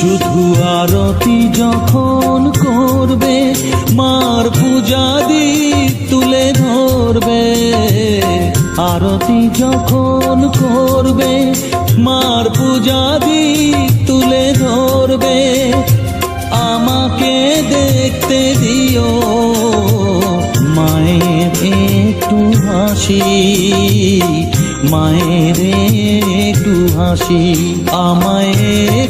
শুধু আরতি যখন করবে, মার পূজা দীপ তুলে ধরবে। আরতি যখন করবে, মার পূজা দীপ তুলে ধরবে। আমাকে দেখতে দিও, মায়ের একটু হাসি, মায়ের একটু হাসি, আমায়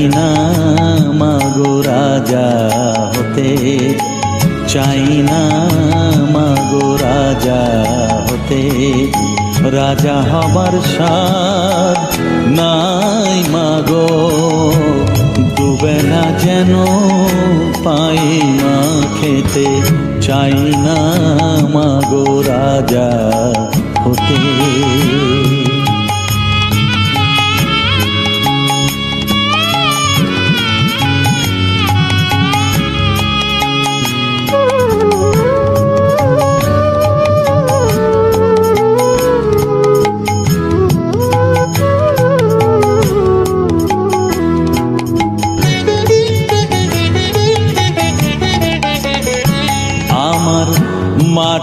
চাই না মাগো রাজা হতে চাই না মাগো রাজা হতে। রাজা হবার সাদ নাই মাগো না যেন পাই মা খেতে। চাই না মাগো রাজা হতে।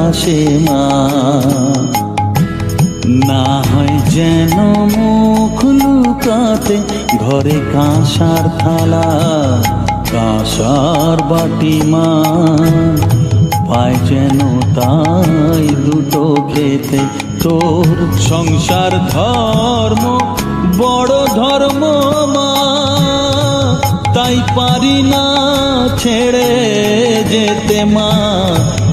আসে মা। না হয় যেন মুখ লুকাতে ঘরে কাঁসার থালা, কাঁসার বাটি মা। পায় যেন তাই দুটো খেতে তোর সংসার ধর্ম, বড় ধর্ম মা। তাই পারি না ছেড়ে যেতে মা।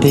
হতে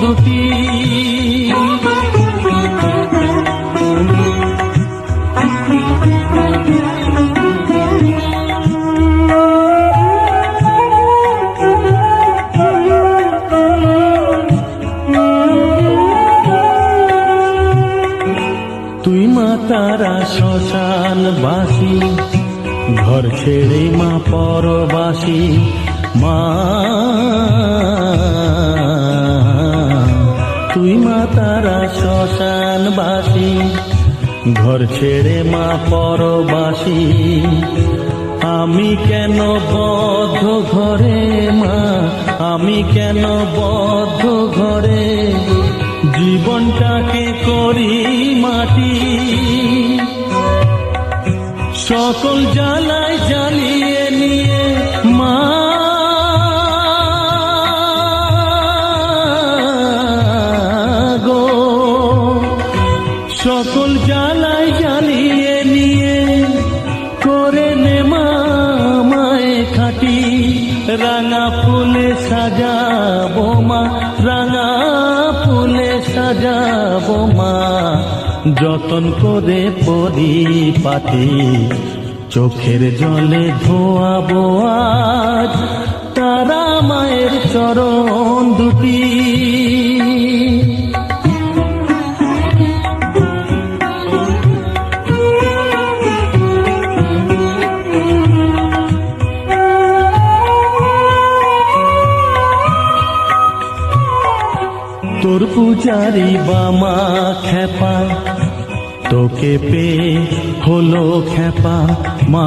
দুটি শ্মশান বাসি। ঘর ছেড়ে মা পরবাসী। আমি কেন বদ্ধ ঘরে মা? আমি কেন বদ্ধ ঘরে? জীবনটাকে করি মাটি। সকল জ্বালায় জ্বালিয়ে নিয়ে সকল জ্বালায় জ্বালিয়ে নিয়ে করে নে মা মায়ে খাটি। রাঙা ফুলে সাজাবো মা, রাঙা ফুলে সাজাবো মা। যতন করে পরিপাটি, চোখের জলে ধোয়াবো আজ। তারা মায়ের চরণ দুটি পূজারি বামা খেপা তোকে পে হলো খেপা মা